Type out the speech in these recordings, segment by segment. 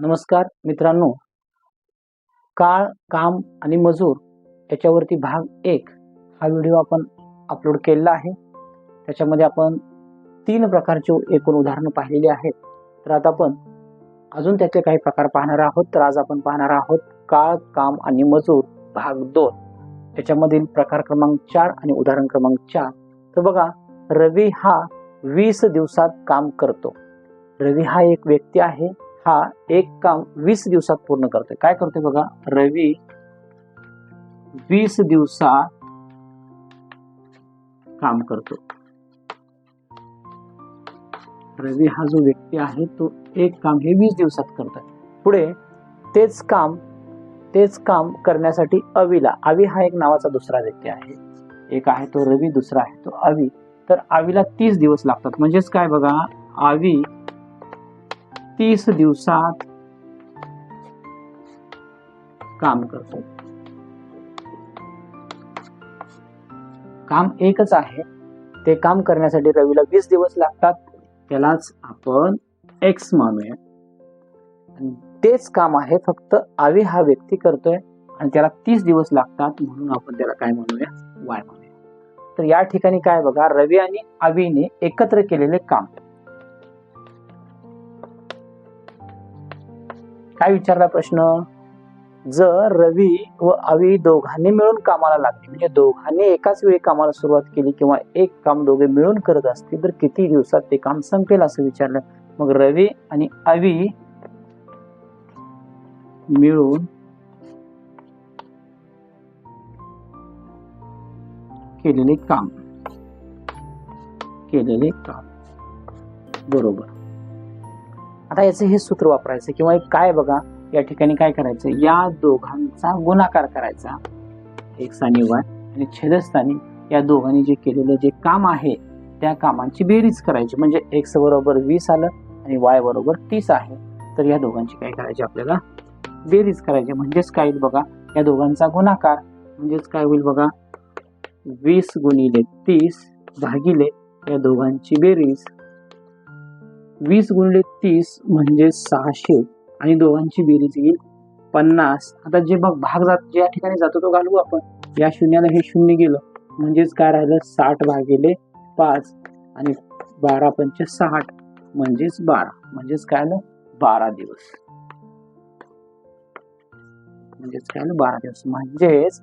नमस्कार मित्रांनो. काळ काम आणि मजूर याच्यावरती भाग एक हा व्हिडिओ आपण अपलोड केलेला आहे. त्याच्यामध्ये आपण तीन प्रकारचे एकूण उदाहरणं पाहिलेली आहेत. तर आता आपण अजून त्याचे काही प्रकार पाहणार आहोत. तर आज आपण पाहणार आहोत काळ काम आणि मजूर भाग दोन. याच्यामधील प्रकार क्रमांक चार आणि उदाहरण क्रमांक चार. तर बघा रवी हा वीस दिवसात काम करतो. रवी हा एक व्यक्ती आहे. हा एक काम वीस दिवसात पूर्ण करते काय करते बघा रवी वीस दिवसात काम करतो. रवी हा जो व्यक्ती आहे तो एक काम हे वीस दिवसात करतोय. पुढे तेच काम तेच काम करण्यासाठी अवीला. अवी हा एक नावाचा दुसरा व्यक्ती आहे. एक आहे तो रवी दुसरा आहे तो अवी. तर आवीला तीस दिवस लागतात. म्हणजेच काय बघा आवी तीस दिवसात काम करतो. काम एकच आहे. ते काम करण्यासाठी रवीला वीस दिवस लागतात. त्यालाच आपण एक्स मानूया तेच काम आहे फक्त आवी हा व्यक्ती करतोय आणि त्याला तीस दिवस लागतात म्हणून आपण त्याला काय म्हणूया? वाय म्हणूया. तर या ठिकाणी काय बघा रवी आणि आवीने एकत्र केलेले काम. काय विचारला प्रश्न? जर रवी व अवी दोघांनी मिळून कामाला लागले म्हणजे दोघांनी एकाच वेळी कामाला सुरुवात केली किंवा एक काम दोघे मिळून करत असतील तर किती दिवसात ते काम संपेल असं विचारलं. मग रवी आणि अवी मिळून केलेले काम. केलेले काम. बरोबर. आता याचं हे सूत्र वापरायचं किंवा एक काय बघा या ठिकाणी काय करायचं? या दोघांचा गुणाकार करायचा. एक स्थानी वाय आणि छेदस्थानी या दोघांनी जे केलेलं जे काम आहे त्या कामांची बेरीज करायची. म्हणजे एक्स बरोबर वीस आलं आणि वाय बरोबर तीस आहे. तर या दोघांची काय करायची? आपल्याला बेरीज करायची. म्हणजेच काय होईल बघा? या दोघांचा गुणाकार म्हणजेच काय होईल बघा? वीस गुणिले तीस भागिले या दोघांची बेरीज वीस गुणिले तीस म्हणजे सहाशे. आणि दोघांची बेरीज येईल पन्नास. आता जे बघ भाग जात ज्या ठिकाणी जातो तो घालू आपण. या शून्याला हे शून्य गेलं. म्हणजेच काय राहिलं? साठ भागिले पाच. आणि बारा पंच साठ. म्हणजेच बारा. म्हणजेच काय आलं? बारा दिवस. म्हणजेच काय आलं? बारा दिवस. म्हणजेच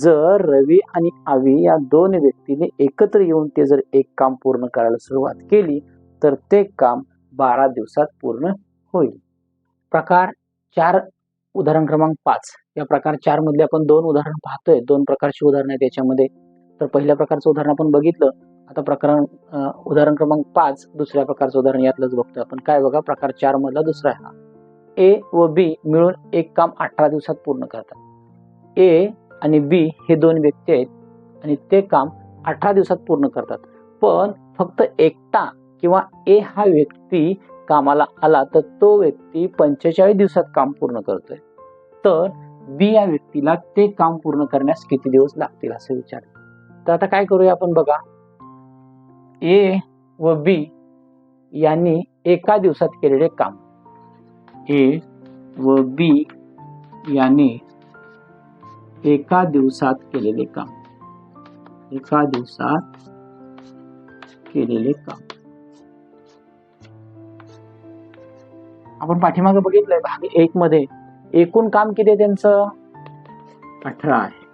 जर रवी आणि आवी या दोन व्यक्तीने एकत्र येऊन ते जर एक काम पूर्ण करायला सुरुवात केली तर ते काम बारा दिवसात पूर्ण होईल. प्रकार चार उदाहरण क्रमांक पाच. या प्रकार चार मधले आपण दोन उदाहरण पाहतोय. दोन प्रकारची उदाहरणं आहेत याच्यामध्ये. तर पहिल्या प्रकारचं उदाहरण आपण बघितलं. आता प्रकरण उदाहरण क्रमांक पाच दुसऱ्या प्रकारचं उदाहरण यातलंच बघतोय आपण. काय बघा? प्रकार चार मधला दुसरा हा. ए व बी मिळून एक काम अठरा दिवसात पूर्ण करतात. ए आणि बी हे दोन व्यक्ती आहेत आणि ते काम अठरा दिवसात पूर्ण करतात. पण फक्त एकटा किंवा ए हा व्यक्ती कामाला आला तर तो व्यक्ती पंचेचाळीस दिवसात काम पूर्ण करतोय. तर बी या व्यक्तीला ते काम पूर्ण करण्यास किती दिवस लागतील असं विचार तर आता काय करूया आपण बघा. ए व बी यांनी एका दिवसात केलेले काम. ए व बी यांनी एका दिवसात केलेले काम. एका दिवसात केलेले काम. आपण पाठीमागे बघितलंय भाग एक मध्ये एकूण काम किती आहे त्यांचं? अठरा आहे.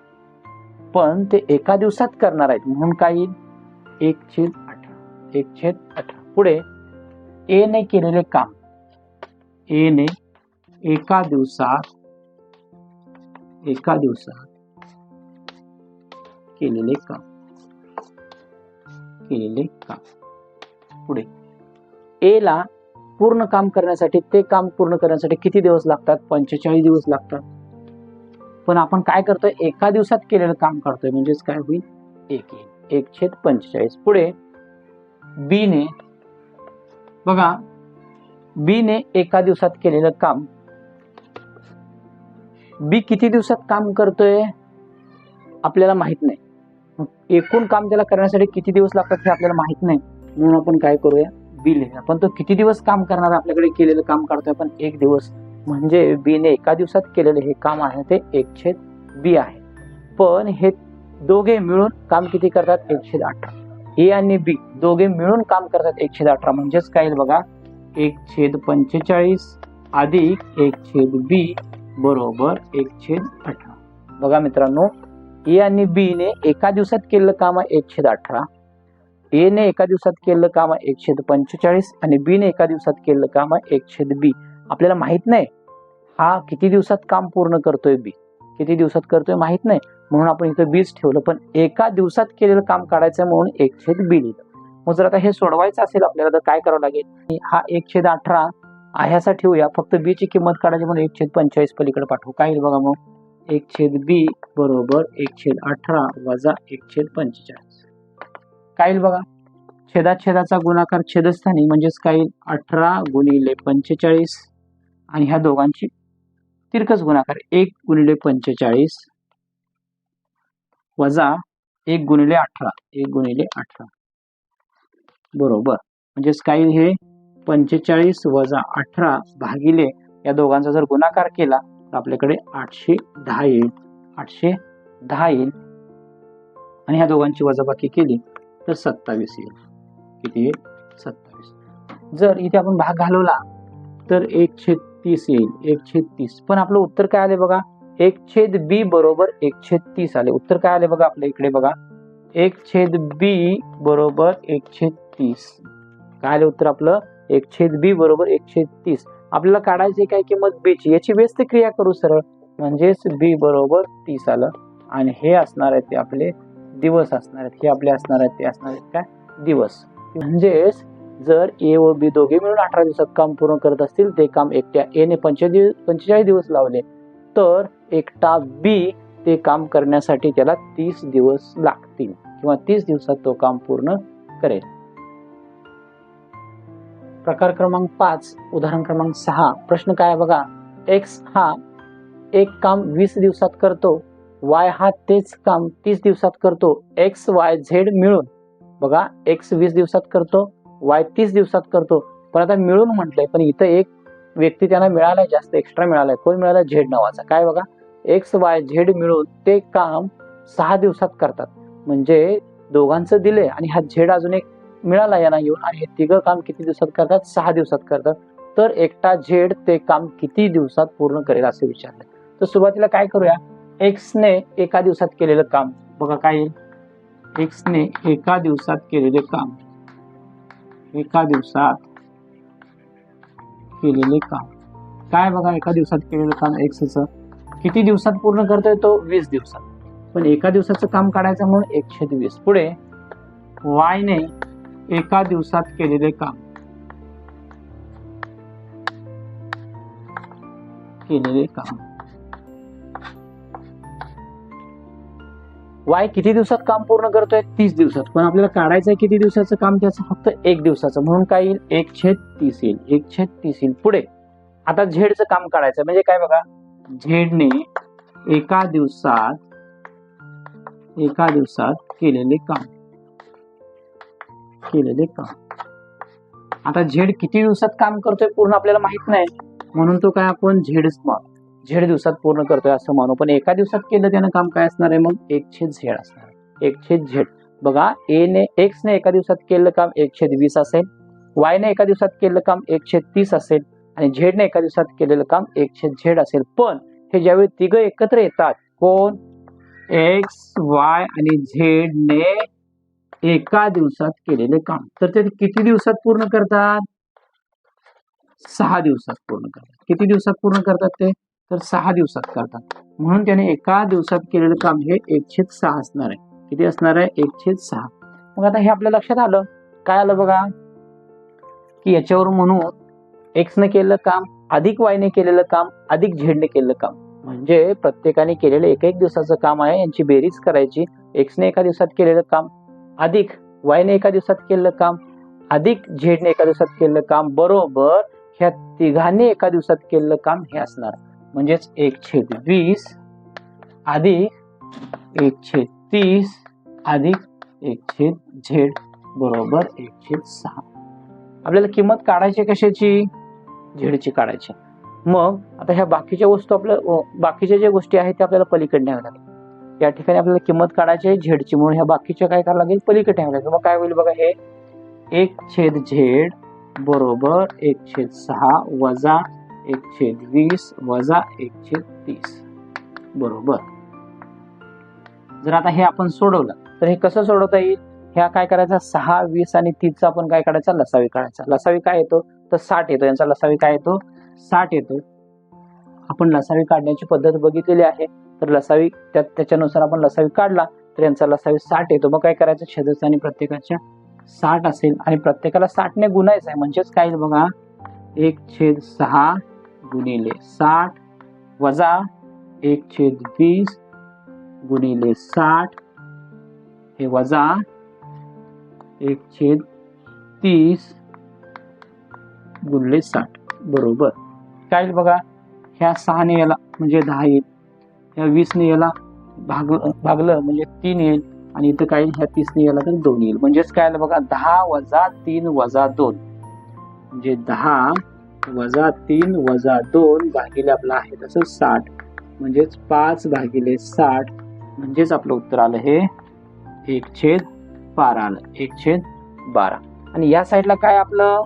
पण ते एका दिवसात करणार आहेत म्हणून काय येईल एक छेद अठरा एक छेद अठरा. पुढे ए ने केलेले काम. ए ने एका दिवसात एका दिवसात केलेले काम. केलेले काम. पुढे. ए ला पूर्ण काम करण्यासाठी ते काम पूर्ण करण्यासाठी किती दिवस लागतात? पंचेचाळीस दिवस लागतात. पण आपण काय करतोय? एका दिवसात केलेलं काम करतोय. म्हणजेच काय होईल? एक येईल. एक छेद पंचेचाळीस. पुढे बी ने बघा बी ने एका दिवसात केलेलं काम. बी किती दिवसात काम करतोय? आपल्याला माहीत नाही. एकूण काम त्याला करण्यासाठी किती दिवस लागतात हे आपल्याला माहीत नाही. म्हणून आपण काय करूया? बी आहे पण तो किती दिवस काम करणार? आपल्याकडे केलेलं काम काढतोय आपण एक दिवस. म्हणजे बीने एका दिवसात केलेलं हे काम आहे ते एक छेद बी आहे. पण हे दोघे मिळून काम किती करतात? एक छेद अठरा. ए आणि बी दोघे मिळून काम करतात एक छेद अठरा. म्हणजेच काय बघा? एक छेद पंचेचाळीस अधिक एक छेद बी बरोबर एक छेद अठरा. बघा मित्रांनो ए आणि बी ने एका दिवसात केलेलं काम आहे एक छेद अठरा. ए ने एका दिवसात केलेलं काम आहे एक छेद पंचेचाळीस आणि बी ने एका दिवसात केलेलं काम आहे एक छेद बी आपल्याला माहीत नाही हा किती दिवसात काम पूर्ण करतोय बी किती दिवसात करतोय माहीत नाही. म्हणून आपण इथं बीच ठेवलं. पण एका दिवसात केलेलं काम काढायचं म्हणून एक छेद बी लिहिलं. मग जर आता हे सोडवायचं असेल आपल्याला तर काय करावं लागेल? हा एक छेद अठरा ह्याचा ठेवूया. फक्त बी ची किंमत काढायची म्हणून एक छेद पंचेचाळीस पलीकडे पाठवू. काय येईल बघा मग? एक छेद बी बरोबर एक छेद अठरा वजा एक छेद पंचेचाळीस. काय येईल बघा. छेदात छेदाचा गुणाकार छेदस्थानी म्हणजेच काय येईल अठरा गुणिले पंचेचाळीस आणि ह्या दोघांची तिरकस गुणाकार एक गुणिले पंचेचाळीस वजा एक गुणिले अठरा. एक गुणिले अठरा. बरोबर. म्हणजेच काय हे पंचेचाळीस वजा अठरा भागिले या दोघांचा जर गुणाकार केला तर आपल्याकडे आठशे दहा येईल. आठशे दहा येईल. आणि ह्या दोघांची वजाबाकी केली तर सत्तावीस येईल. किती येईल? सत्तावीस. जर इथे आपण भाग घालवला तर एक छेद तीस येईल. एक छेद तीस. पण आपलं उत्तर काय आले बघा? एक छेद बी बरोबर एक छेद तीस आले उत्तर काय आले बघा आपल्या इकडे बघा? एक छेद बी बरोबर एक छेद तीस. काय आले उत्तर आपलं? एक छेद बी बरोबर एक छेद तीस. आपल्याला काढायची काय किंमत बी ची? याची व्यस्त क्रिया करू सरळ. म्हणजेच बी बरोबर तीस आलं. आणि हे असणार आहे ते आपले दिवस असणार आहेत हे आपले असणार आहेत ते असणार आहेत काय? दिवस. म्हणजेच जर ए व बी दोघे मिळून अठरा दिवसात काम पूर्ण करत असतील ते काम एकट्या ए ने पंचेचाळीस पंचेचाळीस दिवस लावले तर एकटा बी ते काम करण्यासाठी त्याला तीस दिवस लागतील किंवा तीस दिवसात तो काम पूर्ण करेल. प्रकार क्रमांक पाच उदाहरण क्रमांक सहा. प्रश्न काय बघा? एक्स हा एक काम वीस दिवसात करतो वाय हा तेच काम तीस दिवसात करतो. एक्स वाय झेड मिळून. बघा एक्स वीस दिवसात करतो वाय तीस दिवसात करतो. पण आता मिळून म्हटलंय पण इथं एक व्यक्ती त्यांना मिळालाय जास्त एक्स्ट्रा मिळालाय. कोण मिळाला झेड नावाचा. काय बघा? एक्स वाय झेड मिळून ते काम सहा दिवसात करतात. म्हणजे दोघांचं दिले आणि हा झेड अजून एक मिळाला यांना येऊन आणि हे तिघं काम किती दिवसात करतात? सहा दिवसात करतात. तर एकटा झेड ते काम किती दिवसात पूर्ण करेल असे विचारले. तर सुरुवातीला काय करूया? एक्स ने एका दिवसात केलेलं काम. बघा काय येईल एक्स ने एका दिवसात केलेले काम. एका दिवसात केलेले काम. काय बघा एका दिवसात केलेलं काम एक्सचं किती दिवसात पूर्ण करतोय तो? वीस दिवसात. पण एका दिवसाचं काम काढायचं म्हणून एकशे वीस. पुढे वाय ने एका दिवसात केलेले काम. केलेले काम. वाय किती दिवसात काम पूर्ण करतोय? तीस दिवसात. पण आपल्याला काढायचं आहे किती दिवसाचं काम त्याचं फक्त एक दिवसाचं. म्हणून काय येईल? एक छेद तीस येईल. एक छेद तीस येईल. पुढे. आता झेडचं काम काढायचं म्हणजे काय बघा? झेडने एका दिवसात एका दिवसात केलेले काम. केलेले काम. आता झेड किती दिवसात काम करतोय पूर्ण आपल्याला माहीत नाही. म्हणून तो काय आपण झेडच मानू झेड दिवसात पूर्ण करतोय असं मानू, पण एका दिवसात केलं त्यानं काम काय असणार आहे मग? एक छेद झेड बघा ए ने एक्स ने एका दिवसात केलेलं काम एक छेद वीस वाय ने एका दिवसात केलेलं काम एक छेद तीस झेड ने एका दिवसात केलेलं काम एक छेद झेड असेल. पण हे ज्यावेळी एकत्र एक्स आणि झेड ने एका दिवसात केलेले काम. तर ते किती दिवसात पूर्ण करतात? सहा दिवसात पूर्ण करतात. किती दिवसात पूर्ण करतात ते? तर सहा दिवसात करतात. म्हणून त्याने एका दिवसात केलेलं काम हे एकशे सहा असणार आहे. किती असणार आहे? एकशे सहा. मग आता हे आपल्या लक्षात आलं. काय आलं बघा? की याच्यावर म्हणून एक्स ने केलेलं काम अधिक वायने केलेलं काम अधिक झेडने केलेलं काम. म्हणजे प्रत्येकाने केलेलं एक एक दिवसाचं काम आहे यांची बेरीज करायची. एक्सने एका दिवसात केलेलं काम अधिक वायने एका दिवसात केलेलं काम अधिक झेडने एका दिवसात केलेलं काम बरोबर ह्या तिघांनी एका दिवसात केलेलं काम हे असणार. म्हणजेच एक छेद वीस अधिक एक छेद तीस अधिक एक छेद झेड बरोबर एक छेद सहा. आपल्याला किंमत काढायची कशाची? झेडची काढायची मग आता ह्या बाकीच्या वस्तू आपल्या बाकीच्या ज्या गोष्टी आहेत त्या आपल्याला पलीकडे न्याव्या लागेल. या ठिकाणी आपल्याला किंमत काढायची आहे झेडची. म्हणून ह्या बाकीच्या काय करावं लागेल? पलीकडे न्यावं लागेल. मग काय होईल बघा हे? एक छेद झेड बरोबर एक छेद सहा वजा एकशे वीस वजा एकशे तीस. बरोबर. जर आता हे आपण सोडवलं तर हे कसं सोडवता येईल? ह्या काय करायचा? सहा वीस आणि तीसचा आपण काय काढायचा लसावी काढायचा. लसावी काय येतो? तर साठ येतो. यांचा लसावी काय येतो? साठ येतो. आपण लसावी काढण्याची पद्धत बघितलेली आहे. तर लसावी त्या- त्याच्यानुसार आपण लसावी काढला तर यांचा लसावी साठ येतो. मग काय करायचं? छेदस्थानी प्रत्येकाच्या साठ असेल. आणि प्रत्येकाला साठने गुणायचं आहे. म्हणजेच काय बघा? एक छेद सहा गुणिले साठ वजा एक छेद वीस गुणिले साठ हे वजा एक छेद तीस गुणले साठ. बरोबर. काय बघा ह्या सहाने याला म्हणजे दहा येईल. ह्या वीसने याला भाग भागलं म्हणजे तीन येईल. आणि इथं काय ह्या तीसने याला तर दोन येईल. म्हणजेच काय बघा दहा वजा तीन वजा दोन. म्हणजे दहा वजा तीन वजा दोन भागिले आपला आहे तसं साठ. म्हणजेच पाच भागिले साठ म्हणजेच आपलं उत्तर आलं हे एक छेद बारा आलं. एक छेद बारा. आणि या साईडला काय आपलं?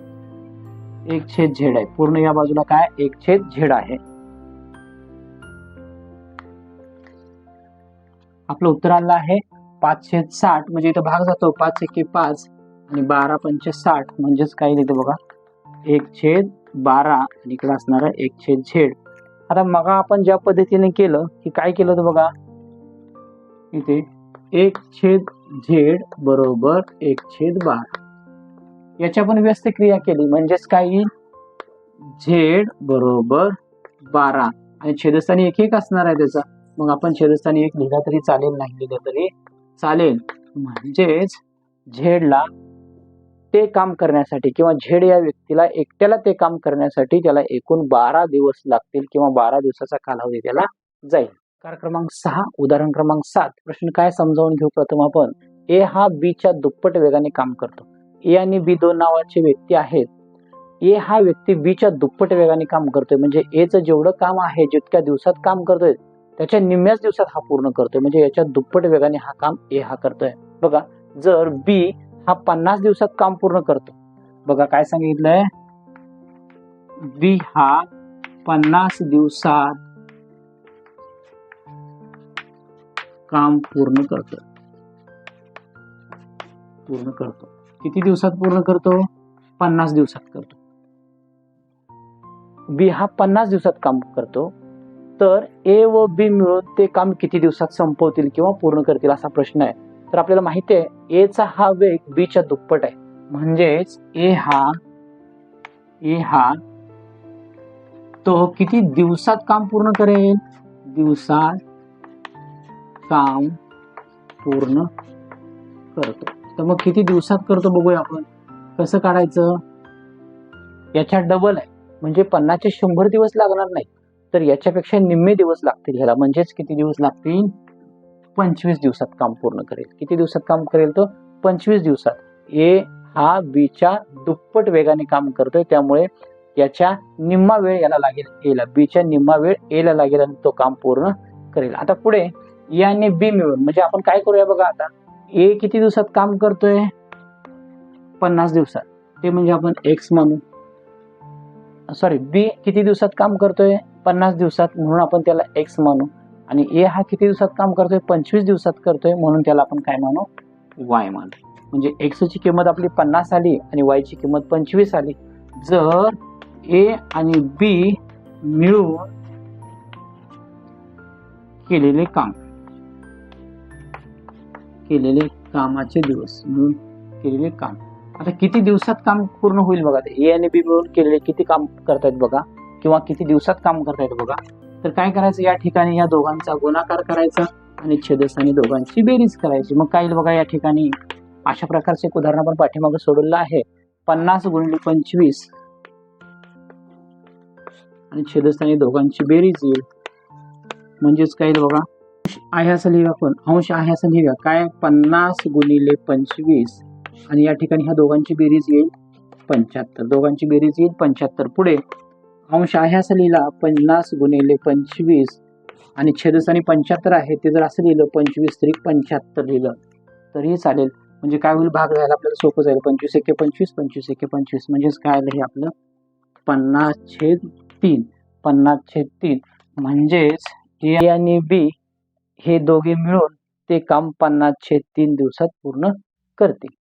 एक छेद झेड आहे. पूर्ण या बाजूला काय? एक छेद झेड आहे. आपलं उत्तर आलं आहे पाच छेद साठ. म्हणजे इथं भाग जातो पाच एके पाच आणि बारा पंचे साठ. म्हणजेच काय लिहितं बघा? एक छेद बारा आणि इकडे असणार आहे एक छेद झेड. आता मग आपण ज्या पद्धतीने केलं की काय केलं होतं बघा? इथे एक छेद झेड बरोबर एक छेद बारा. याच्या पण व्यस्त क्रिया केली म्हणजेच काय येईल? झेड बरोबर बारा. आणि छेदस्थानी एक एक असणार आहे त्याचा. मग आपण छेदस्थानी एक लिहिला तरी चालेल नाही लिहिलं तरी चालेल. म्हणजेच झेडला ते काम करण्यासाठी किंवा झेड या व्यक्तीला एकट्याला ते काम करण्यासाठी त्याला एकूण बारा दिवस लागतील किंवा बारा दिवसाचा कालावधी त्याला जाईल. कार क्रमांक सहा उदाहरण क्रमांक सात. प्रश्न काय समजावून घेऊ प्रथम आपण? ए हा बी च्या दुप्पट वेगाने काम करतो. ए आणि बी दोन नावाचे व्यक्ती आहेत. ए हा व्यक्ती बी च्या दुप्पट वेगाने काम करतोय. म्हणजे एचं जेवढं काम आहे जितक्या दिवसात काम करतोय त्याच्या निम्म्याच दिवसात हा पूर्ण करतोय. म्हणजे याच्या दुप्पट वेगाने हा काम ए हा करतोय. बघा जर बी हा पन्नास दिवसात काम पूर्ण करतो. बघा काय सांगितलंय? बी हा पन्नास दिवसात काम पूर्ण करतो. पूर्ण करतो. किती दिवसात पूर्ण करतो? पन्नास दिवसात करतो. बी हा पन्नास दिवसात काम करतो. तर ए व बी मिळून ते काम किती दिवसात संपवतील किंवा पूर्ण करतील असा प्रश्न आहे. तर आपल्याला माहिती आहे एचा हा वेग बीच्या दुप्पट आहे. म्हणजेच ए हा ए हा तो किती दिवसात काम पूर्ण करेल? दिवसात काम पूर्ण करतो. तर मग किती दिवसात करतो बघूया आपण. कसं काढायचं? याच्या डबल आहे. म्हणजे पन्नासचे शंभर दिवस लागणार नाही. तर याच्यापेक्षा निम्मे दिवस लागतील ह्याला. म्हणजेच किती दिवस लागतील? पंचवीस दिवसात काम पूर्ण करेल. किती दिवसात काम करेल तो? पंचवीस दिवसात. ए हा बीच्या दुप्पट वेगाने काम करतोय त्यामुळे याच्या निम्मा वेळ याला लागेल एला बीच्या निम्मा वेळ एला लागेल आणि तो काम पूर्ण करेल. आता पुढे ए आणि बी मिळून म्हणजे आपण काय करूया बघा आता. ए किती दिवसात काम करतोय? पन्नास दिवसात. ते म्हणजे आपण एक्स म्हणू सॉरी बी किती दिवसात काम करतोय? पन्नास दिवसात म्हणून आपण त्याला एक्स मानू. आणि ए हा किती दिवसात काम करतोय? पंचवीस दिवसात करतोय म्हणून त्याला आपण काय मानू वाय मानू म्हणजे एक्स ची किंमत आपली पन्नास आली आणि वाय ची किंमत पंचवीस आली. जर ए आणि बी मिळून केलेले काम केलेले कामाचे दिवस मिळून केलेले काम. आता किती दिवसात काम पूर्ण होईल बघा. ए आणि बी मिळून केलेले किती काम करतायत बघा. किंवा किती दिवसात काम करतायत बघा. तर काय करायचं? या ठिकाणी या दोघांचा गुणाकार करायचा आणि छेदस्थानी दोघांची बेरीज करायची. मग काय बघा या ठिकाणी अशा प्रकारचे एक उदाहरण आपण पाठीमागे सोडवलं आहे. पन्नास गुणिले पंचवीस आणि छेदस्थानी दोघांची बेरीज येईल. म्हणजेच काय बघा? आहे असं लिहूया आपण अंश आहे असं लिहूया काय? पन्नास गुणिले पंचवीस आणि या ठिकाणी ह्या दोघांची बेरीज येईल पंच्याहत्तर. दोघांची बेरीज येईल पंच्याहत्तर. पुढे अंश आहे असं लिहिला पन्नास गुणिले पंचवीस आणि छेदस्थानी पंच्याहत्तर आहे ते जर असं लिहिलं पंचवीस त्री पंच्याहत्तर लिहिलं तरीही चालेल. म्हणजे काय होईल? भाग राहायला आपल्याला सोपं जाईल. पंचवीस एके पंचवीस पंचवीस एके पंचवीस. म्हणजेच काय आलं हे आपलं? पन्नास छेद तीन. पन्नास छेद तीन. म्हणजेच ए आणि बी हे दोघे मिळून ते काम पन्नास छेद तीन दिवसात पूर्ण करतील.